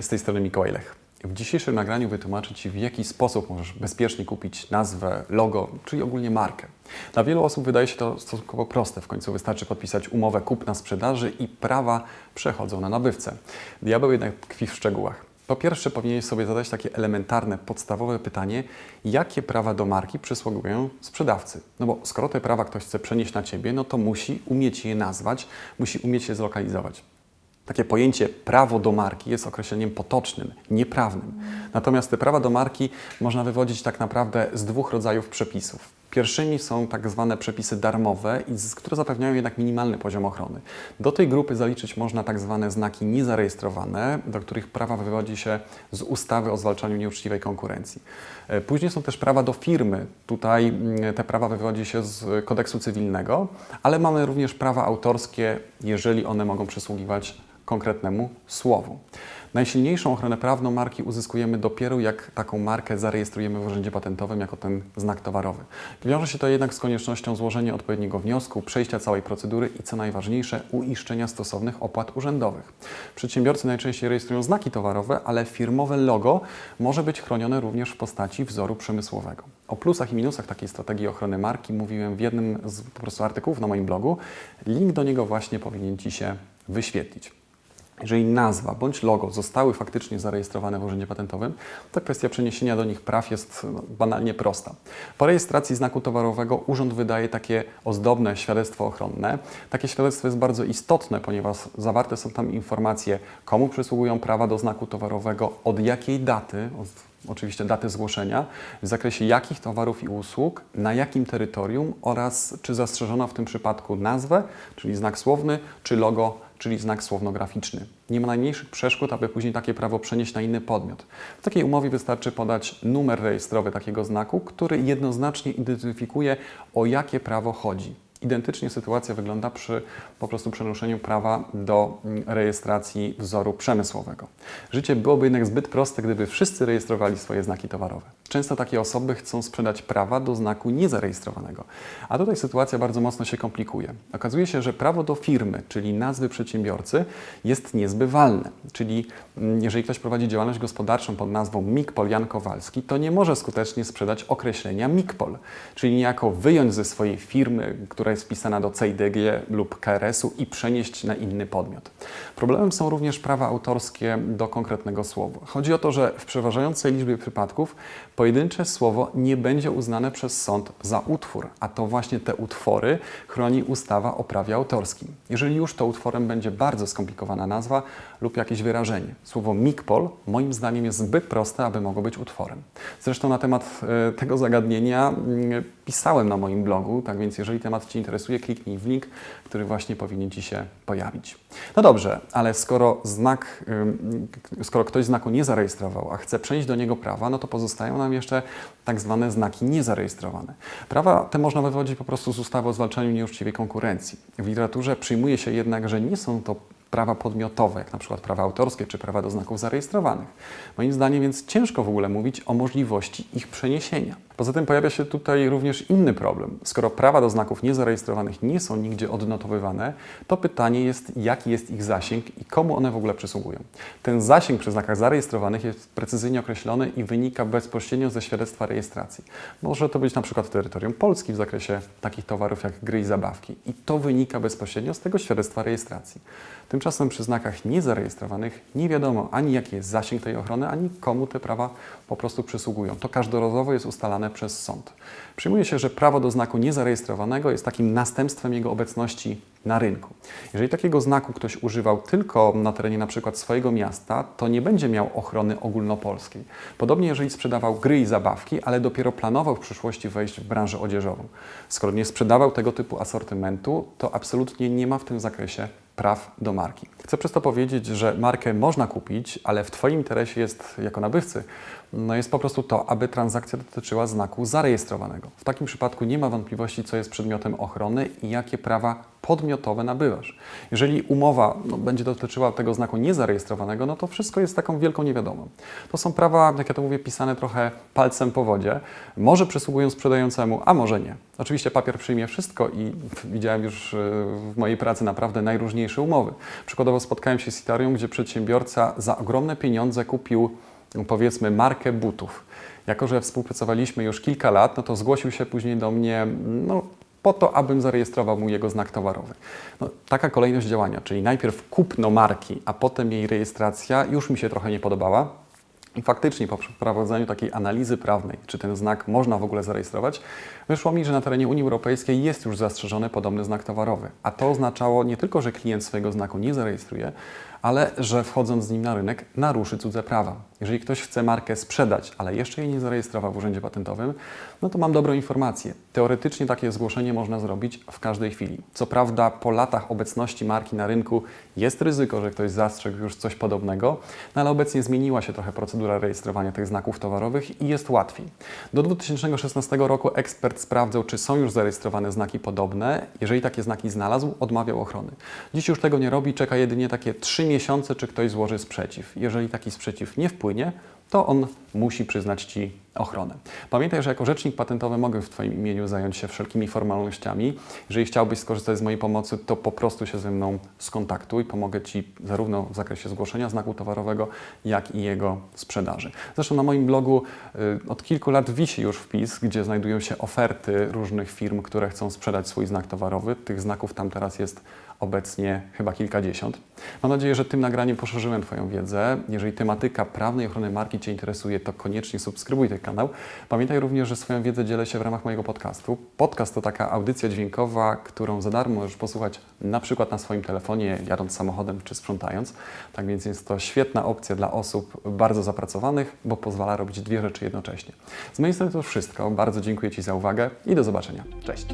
Z tej strony Mikołaj Lech. W dzisiejszym nagraniu wytłumaczę Ci, w jaki sposób możesz bezpiecznie kupić nazwę, logo, czyli ogólnie markę. Dla wielu osób wydaje się to stosunkowo proste. W końcu wystarczy podpisać umowę kupna-sprzedaży i prawa przechodzą na nabywcę. Diabeł jednak tkwi w szczegółach. Po pierwsze, powinieneś sobie zadać takie elementarne, podstawowe pytanie, jakie prawa do marki przysługują sprzedawcy. No bo skoro te prawa ktoś chce przenieść na Ciebie, no to musi umieć je nazwać, musi umieć je zlokalizować. Takie pojęcie prawo do marki jest określeniem potocznym, nieprawnym. Natomiast te prawa do marki można wywodzić tak naprawdę z dwóch rodzajów przepisów. Pierwszymi są tak zwane przepisy darmowe, które zapewniają jednak minimalny poziom ochrony. Do tej grupy zaliczyć można tak zwane znaki niezarejestrowane, do których prawa wywodzi się z ustawy o zwalczaniu nieuczciwej konkurencji. E, Później są też prawa do firmy. Tutaj mm, te prawa wywodzi się z kodeksu cywilnego, ale mamy również prawa autorskie, jeżeli one mogą przysługiwać konkretnemu słowu. Najsilniejszą ochronę prawną marki uzyskujemy dopiero jak taką markę zarejestrujemy w Urzędzie Patentowym jako ten znak towarowy. Wiąże się to jednak z koniecznością złożenia odpowiedniego wniosku, przejścia całej procedury i co najważniejsze uiszczenia stosownych opłat urzędowych. Przedsiębiorcy najczęściej rejestrują znaki towarowe, ale firmowe logo może być chronione również w postaci wzoru przemysłowego. O plusach i minusach takiej strategii ochrony marki mówiłem w jednym z po prostu artykułów na moim blogu. Link do niego właśnie powinien Ci się wyświetlić. Jeżeli nazwa bądź logo zostały faktycznie zarejestrowane w Urzędzie Patentowym, to kwestia przeniesienia do nich praw jest no, banalnie prosta. Po rejestracji znaku towarowego urząd wydaje takie ozdobne świadectwo ochronne. Takie świadectwo jest bardzo istotne, ponieważ zawarte są tam informacje, komu przysługują prawa do znaku towarowego, od jakiej daty, od oczywiście daty zgłoszenia, w zakresie jakich towarów i usług, na jakim terytorium oraz czy zastrzeżono w tym przypadku nazwę, czyli znak słowny, czy logo, czyli znak słownograficzny. Nie ma najmniejszych przeszkód, aby później takie prawo przenieść na inny podmiot. W takiej umowie wystarczy podać numer rejestrowy takiego znaku, który jednoznacznie identyfikuje, o jakie prawo chodzi. Identycznie sytuacja wygląda przy po prostu przenoszeniu prawa do mm, rejestracji wzoru przemysłowego. Życie byłoby jednak zbyt proste, gdyby wszyscy rejestrowali swoje znaki towarowe. Często takie osoby chcą sprzedać prawa do znaku niezarejestrowanego, a tutaj sytuacja bardzo mocno się komplikuje. Okazuje się, że prawo do firmy, czyli nazwy przedsiębiorcy, jest niezbywalne. Czyli mm, jeżeli ktoś prowadzi działalność gospodarczą pod nazwą Mikpol Jan Kowalski, to nie może skutecznie sprzedać określenia Mikpol, czyli niejako wyjąć ze swojej firmy, która jest wpisana do CEIDG lub KRS-u i przenieść na inny podmiot. Problemem są również prawa autorskie do konkretnego słowa. Chodzi o to, że w przeważającej liczbie przypadków pojedyncze słowo nie będzie uznane przez sąd za utwór, a to właśnie te utwory chroni ustawa o prawie autorskim. Jeżeli już to utworem będzie bardzo skomplikowana nazwa lub jakieś wyrażenie. Słowo mikpol moim zdaniem jest zbyt proste, aby mogło być utworem. Zresztą na temat e, tego zagadnienia mm, pisałem na moim blogu, tak więc jeżeli temat Cię interesuje, kliknij w link, który właśnie powinien Ci się pojawić. No dobrze, ale skoro znak, skoro ktoś znaku nie zarejestrował, a chce przenieść do niego prawa, no to pozostają nam jeszcze tak zwane znaki niezarejestrowane. Prawa te można wywodzić po prostu z ustawy o zwalczaniu nieuczciwej konkurencji. W literaturze przyjmuje się jednak, że nie są to prawa podmiotowe, jak na przykład prawa autorskie czy prawa do znaków zarejestrowanych. Moim zdaniem więc ciężko w ogóle mówić o możliwości ich przeniesienia. Poza tym pojawia się tutaj również inny problem. Skoro prawa do znaków niezarejestrowanych nie są nigdzie odnotowywane, to pytanie jest, jaki jest ich zasięg i komu one w ogóle przysługują. Ten zasięg przy znakach zarejestrowanych jest precyzyjnie określony i wynika bezpośrednio ze świadectwa rejestracji. Może to być na przykład terytorium Polski w zakresie takich towarów jak gry i zabawki. I to wynika bezpośrednio z tego świadectwa rejestracji. Tymczasem przy znakach niezarejestrowanych nie wiadomo ani jaki jest zasięg tej ochrony, ani komu te prawa po prostu przysługują. To każdorazowo jest ustalane przez sąd. Przyjmuje się, że prawo do znaku niezarejestrowanego jest takim następstwem jego obecności na rynku. Jeżeli takiego znaku ktoś używał tylko na terenie na przykład swojego miasta, to nie będzie miał ochrony ogólnopolskiej. Podobnie jeżeli sprzedawał gry i zabawki, ale dopiero planował w przyszłości wejść w branżę odzieżową. Skoro nie sprzedawał tego typu asortymentu, to absolutnie nie ma w tym zakresie praw do marki. Chcę przez to powiedzieć, że markę można kupić, ale w Twoim interesie jest, jako nabywcy, no jest po prostu to, aby transakcja dotyczyła znaku zarejestrowanego. W takim przypadku nie ma wątpliwości, co jest przedmiotem ochrony i jakie prawa podmiotowe nabywasz. Jeżeli umowa no, będzie dotyczyła tego znaku niezarejestrowanego, no to wszystko jest taką wielką niewiadomą. To są prawa, jak ja to mówię, pisane trochę palcem po wodzie. Może przysługują sprzedającemu, a może nie. Oczywiście papier przyjmie wszystko i widziałem już e, w mojej pracy naprawdę najróżniejsze umowy. Przykładowo spotkałem się z historią, gdzie przedsiębiorca za ogromne pieniądze kupił powiedzmy markę butów. Jako, że współpracowaliśmy już kilka lat, no to zgłosił się później do mnie no, po to, abym zarejestrował mu jego znak towarowy. No, taka kolejność działania, czyli najpierw kupno marki, a potem jej rejestracja, już mi się trochę nie podobała. I faktycznie po przeprowadzeniu takiej analizy prawnej, czy ten znak można w ogóle zarejestrować, wyszło mi, że na terenie Unii Europejskiej jest już zastrzeżony podobny znak towarowy. A to oznaczało nie tylko, że klient swojego znaku nie zarejestruje, ale że wchodząc z nim na rynek naruszy cudze prawa. Jeżeli ktoś chce markę sprzedać, ale jeszcze jej nie zarejestrował w Urzędzie Patentowym, no to mam dobrą informację. Teoretycznie takie zgłoszenie można zrobić w każdej chwili. Co prawda po latach obecności marki na rynku jest ryzyko, że ktoś zastrzegł już coś podobnego, no ale obecnie zmieniła się trochę procedura rejestrowania tych znaków towarowych i jest łatwiej. Do 2016 roku ekspert sprawdzał, czy są już zarejestrowane znaki podobne. Jeżeli takie znaki znalazł, odmawiał ochrony. Dziś już tego nie robi, czeka jedynie takie 3 miesiące, czy ktoś złoży sprzeciw. Jeżeli taki sprzeciw nie wpłynie, to on musi przyznać Ci ochronę. Pamiętaj, że jako rzecznik patentowy mogę w Twoim imieniu zająć się wszelkimi formalnościami. Jeżeli chciałbyś skorzystać z mojej pomocy, to po prostu się ze mną skontaktuj. Pomogę Ci zarówno w zakresie zgłoszenia znaku towarowego, jak i jego sprzedaży. Zresztą na moim blogu y, od kilku lat wisi już wpis, gdzie znajdują się oferty różnych firm, które chcą sprzedać swój znak towarowy. Tych znaków tam teraz jest obecnie chyba kilkadziesiąt. Mam nadzieję, że tym nagraniem poszerzyłem Twoją wiedzę. Jeżeli tematyka prawnej ochrony marki Cię interesuje, to koniecznie subskrybuj ten kanał. Pamiętaj również, że swoją wiedzę dzielę się w ramach mojego podcastu. Podcast to taka audycja dźwiękowa, którą za darmo możesz posłuchać na przykład na swoim telefonie, jadąc samochodem czy sprzątając. Tak więc jest to świetna opcja dla osób bardzo zapracowanych, bo pozwala robić dwie rzeczy jednocześnie. Z mojej strony to wszystko. Bardzo dziękuję Ci za uwagę i do zobaczenia. Cześć!